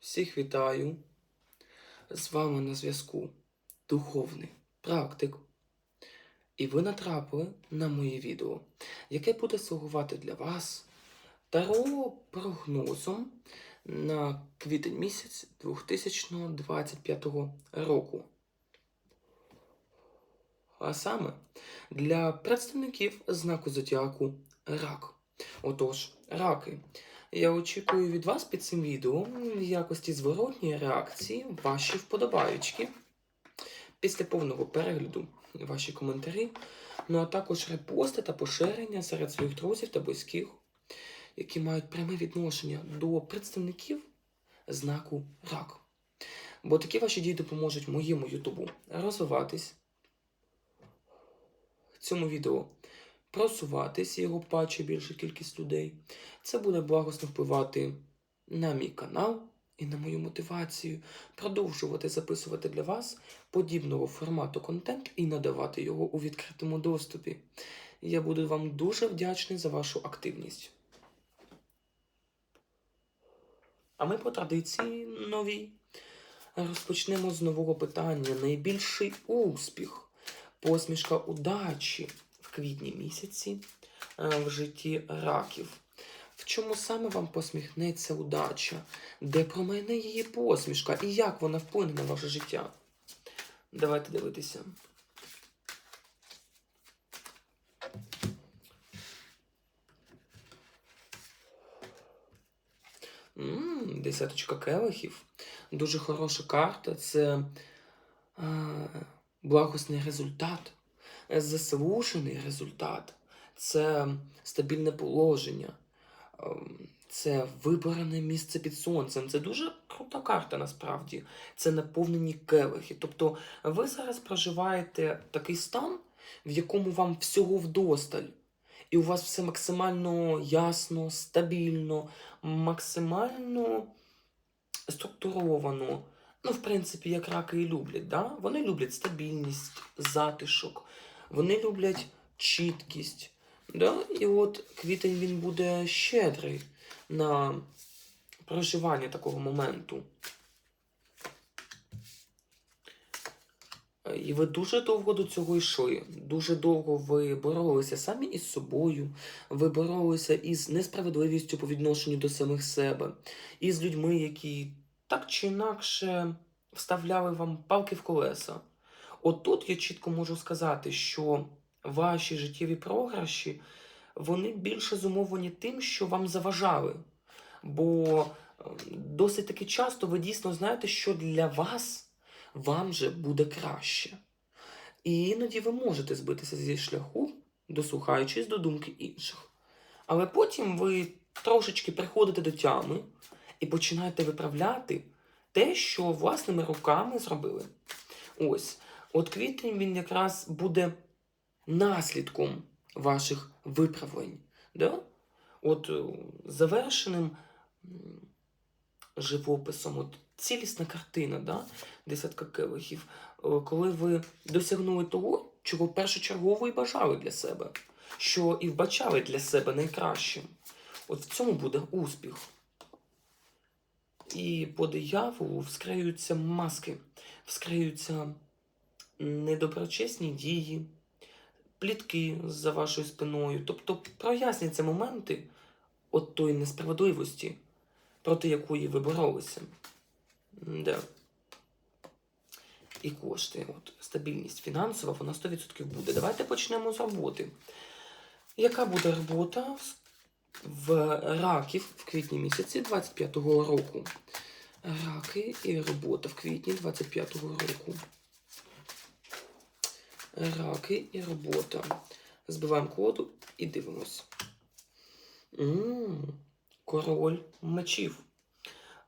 Всіх вітаю. З вами на зв'язку духовний практик. І ви натрапили на моє відео, яке буде слугувати для вас таро прогнозом на квітень місяць 2025 року. А саме для представників знаку зодіаку Рак. Отож, раки. Я очікую від вас під цим відео в якості зворотньої реакції ваші вподобаючки. Після повного перегляду ваші коментарі, ну а також репости та поширення серед своїх друзів та близьких, які мають пряме відношення до представників знаку рак. Бо такі ваші дії допоможуть моєму Ютубу розвиватись. Цьому відео просуватись, його бачить більша кількість людей. Це буде благосно впливати на мій канал і на мою мотивацію продовжувати записувати для вас подібного формату контент і надавати його у відкритому доступі. Я буду вам дуже вдячний за вашу активність. А ми по традиції новій розпочнемо з нового питання. Найбільший успіх, посмішка удачі квітні місяці е, в житті раків. В чому саме вам посміхнеться удача? Де промене її посмішка і як вона вплине на ваше життя? Давайте дивитися. Десяточка келихів. Дуже хороша карта. Це е, благосний результат, заслужений результат, це стабільне положення, ем, це вибране місце під сонцем. Це дуже крута карта насправді. Це наповнені келихи. Тобто ви зараз проживаєте такий стан, в якому вам всього вдосталь. І у вас все максимально ясно, стабільно, максимально структуровано. Ну, в принципі, як раки і люблять. Да? Вони люблять стабільність, затишок, вони люблять чіткість. Да? І от квітень він буде щедрий на проживання такого моменту. І ви дуже довго до цього йшли. Дуже довго ви боролися самі із собою, ви боролися із несправедливістю по відношенню до самих себе, і з людьми, які так чи інакше вставляли вам палки в колеса. От тут я чітко можу сказати, що ваші життєві програші вони більше зумовлені тим, що вам заважали. Бо е, досить таки часто ви дійсно знаєте, що для вас вам же буде краще. І іноді ви можете збитися зі шляху, дослухаючись до думки інших. Але потім ви трошечки приходите до тями і починаєте виправляти те, що власними руками зробили. Ось, от квітень він якраз буде наслідком ваших виправлень. Да? От е, завершеним живописом, от цілісна картина, да? десятка келихів, Е, коли ви досягнули того, чого першочергово і бажали для себе, що і вбачали для себе найкращим. От в цьому буде успіх. І по дияволу вскриються маски, вскриються недоброчесні дії, плітки за вашою спиною. Тобто проясняться моменти от тої несправедливості, проти якої ви боролися. Да. І кошти. От, стабільність фінансова, вона 100% буде. Давайте почнемо з роботи. Яка буде робота в- раків в квітні місяці 25-го року? Раки і робота в квітні 25-го року. Раки і робота. Збиваємо коду і дивимось. м король мечів.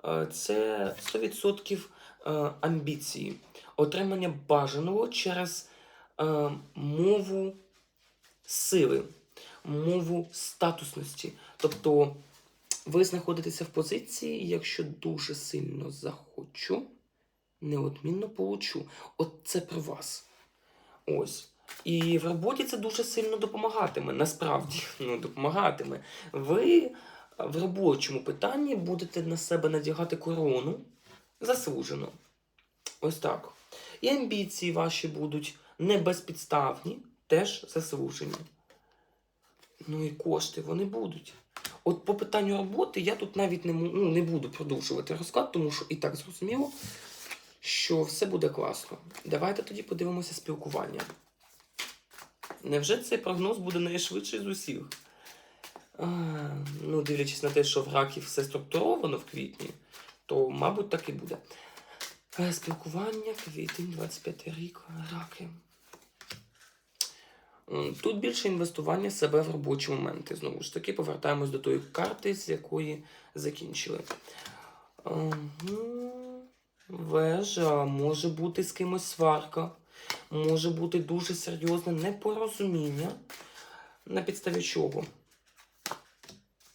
Е, Це 100% е, амбіції. Отримання бажаного через е, мову сили, мову статусності. Тобто ви знаходитеся в позиції, якщо дуже сильно захочу, неодмінно получу. От це про вас. Ось. І в роботі це дуже сильно допомагатиме. Насправді, ну, допомагатиме. Ви в робочому питанні будете на себе надягати корону заслужено. Ось так. І амбіції ваші будуть не безпідставні, теж заслужені. Ну і кошти вони будуть. От по питанню роботи я тут навіть не, ну, не буду продовжувати розклад, тому що і так зрозуміло, що все буде класно. Давайте тоді подивимося спілкування. Невже цей прогноз буде найшвидший з усіх? А, ну, дивлячись на те, що в раків все структуровано в квітні, то, мабуть, так і буде. Е, Спілкування, квітень, 25 рік, раки. Тут більше інвестування себе в робочі моменти. Знову ж таки, повертаємось до тої карти, з якої закінчили. Мгм. Вежа, може бути з кимось сварка, може бути дуже серйозне непорозуміння. На підставі чого?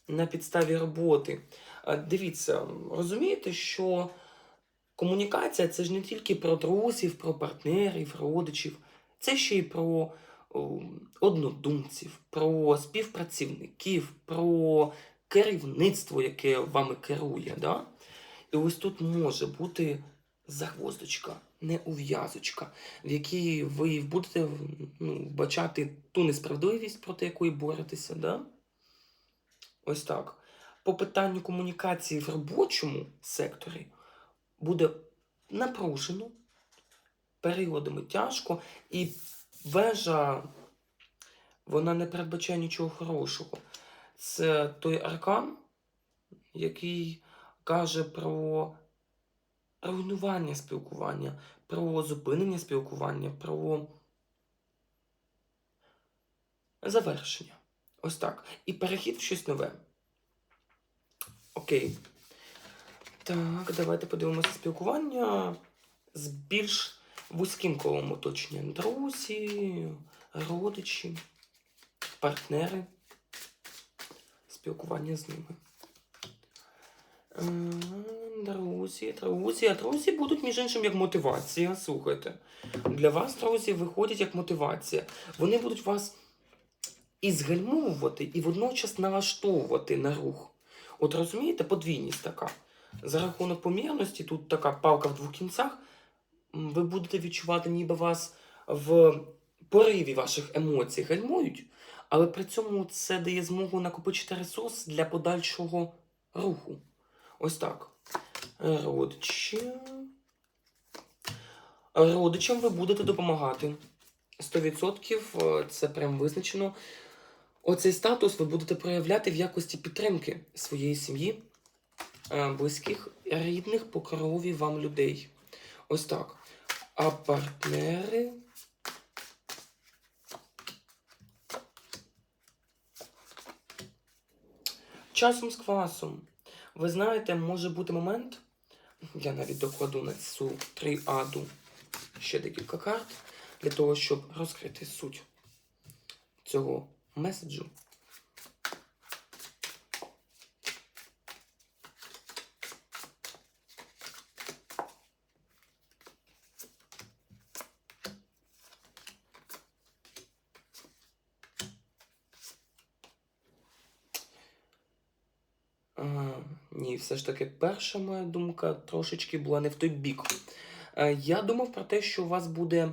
На підставі роботи. Е, Дивіться, розумієте, що комунікація це ж не тільки про друзів, про партнерів, родичів, це ще й про однодумців, про співпрацівників, про керівництво, яке вами керує. Да? І ось тут може бути загвоздочка, не ув'язочка, в якій ви будете ну, бачати ту несправедливість, проти якої боретеся. Да? Ось так. По питанню комунікації в робочому секторі буде напружено, періодами тяжко, і вежа вона не передбачає нічого хорошого. Це той аркан, який каже про руйнування спілкування, про зупинення спілкування, про завершення. Ось так. І перехід в щось нове. Окей. Так, давайте подивимося спілкування з більш вузьким колом оточення. Друзі, родичі, партнери. Спілкування з ними. Друзі, друзі, а друзі будуть, між іншим, як мотивація. Слухайте. Для вас, друзі, виходять як мотивація. Вони будуть вас і згальмовувати, і водночас налаштовувати на рух. От розумієте, подвійність така. За рахунок помірності, тут така палка в двох кінцях, ви будете відчувати, ніби вас в пориві ваших емоцій гальмують, але при цьому це дає змогу накопичити ресурс для подальшого руху. Ось так. Родичі. Родичам ви будете допомагати. 100% е, це прям визначено. Оцей статус ви будете проявляти в якості підтримки своєї сім'ї, е, близьких, рідних по крові вам людей. Ось так. А партнери. Часом з квасом. Ви знаєте, може бути момент, я навіть докладу на цю тріаду ще декілька карт, для того, щоб розкрити суть цього меседжу. Ні, все ж таки, перша моя думка трошечки була не в той бік. Е, Я думав про те, що у вас буде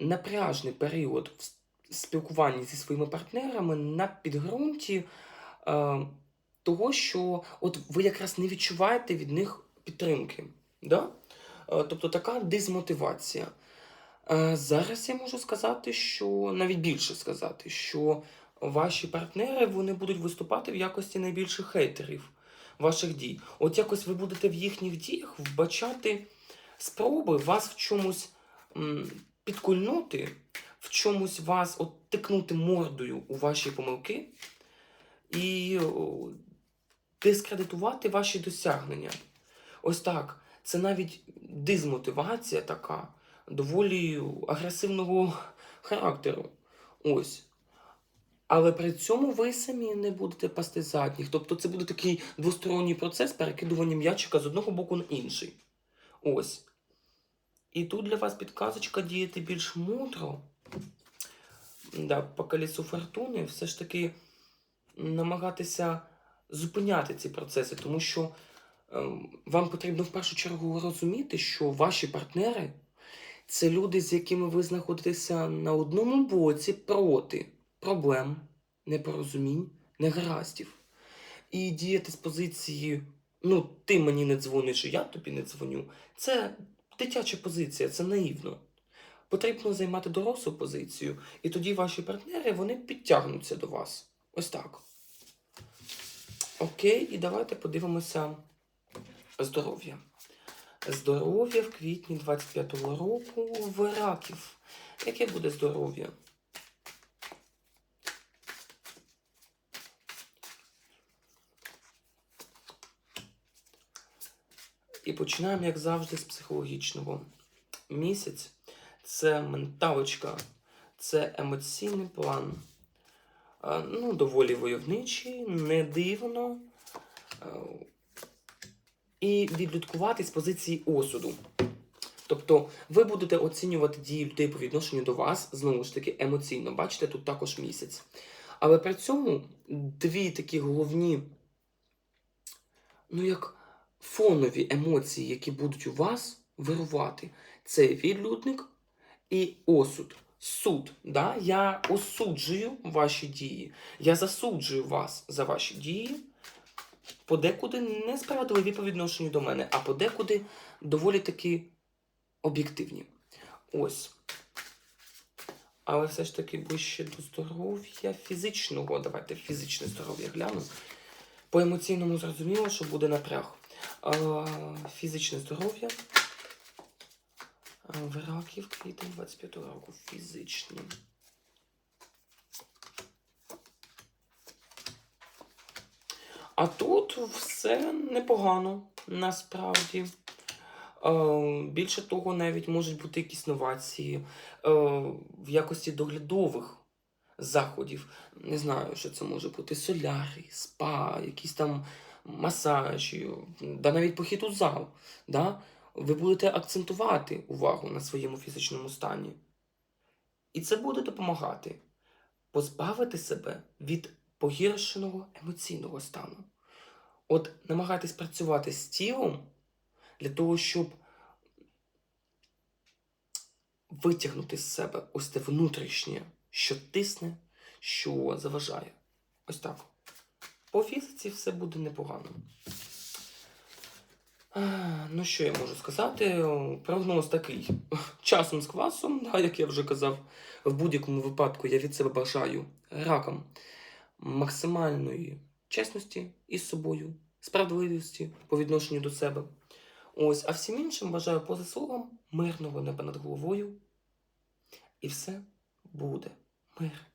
напряжний період в спілкуванні зі своїми партнерами на підґрунті е, того, що от ви якраз не відчуваєте від них підтримки. Да? Е, тобто така дезмотивація. Зараз я можу сказати, що навіть більше сказати, що ваші партнери вони будуть виступати в якості найбільших хейтерів ваших дій. От якось ви будете в їхніх діях вбачати спроби вас в чомусь м, підкульнути, в чомусь вас от тикнути мордою у ваші помилки і о, дискредитувати ваші досягнення. Ось так. Це навіть дизмотивація така доволі агресивного характеру. Ось. Але при цьому ви самі не будете пасти задніх. Тобто це буде такий двосторонній процес перекидування м'ячика з одного боку на інший. Ось. І тут для вас підказочка діяти більш мудро. Да, по колесу фортуни все ж таки намагатися зупиняти ці процеси, тому що ем, вам потрібно в першу чергу розуміти, що ваші партнери це люди, з якими ви знаходитеся на одному боці проти проблем, непорозумінь, негараздів. І діяти з позиції ну, ти мені не дзвониш, і я тобі не дзвоню. Це дитяча позиція, це наївно. Потрібно займати дорослу позицію, і тоді ваші партнери вони підтягнуться до вас. Ось так. Окей, і давайте подивимося здоров'я. Здоров'я в квітні 25-го року в раків. Яке буде здоров'я? І починаємо, як завжди, з психологічного. Місяць це менталочка, це емоційний план. Е, Ну, доволі войовничий, не дивно. Е, І відлюдкувати з позиції осуду. Тобто ви будете оцінювати дії людей по відношенню до вас, знову ж таки, емоційно. Бачите, тут також місяць. Але при цьому дві такі головні, ну як фонові емоції, які будуть у вас вирувати, це відлюдник і осуд. Суд. Да? Я осуджую ваші дії. Я засуджую вас за ваші дії. Подекуди несправедливі по відношенню до мене, а подекуди доволі таки об'єктивні. Ось. Але все ж таки ближче до здоров'я фізичного. Давайте фізичне здоров'я гляну. По емоційному зрозуміло, що буде напряг. А, фізичне здоров'я. Раків квітень 25 року. Фізичні. А тут все непогано, насправді. Е, більше того, навіть можуть бути якісь новації е, в якості доглядових заходів. Не знаю, що це може бути солярій, спа, якісь там масажі, да навіть похід у зал. Да? Ви будете акцентувати увагу на своєму фізичному стані. І це буде допомагати позбавити себе від погіршеного емоційного стану. От намагайтесь працювати з тілом для того, щоб витягнути з себе ось те внутрішнє, що тисне, що заважає. Ось так. По фізиці все буде непогано. Ну, що я можу сказати? Прогноз такий. Часом з квасом, да, як я вже казав, в будь-якому випадку я від себе бажаю ракам максимальної чесності із собою, справедливості по відношенню до себе. Ось, а всім іншим бажаю поза словом мирного неба над головою. І все буде. Мир.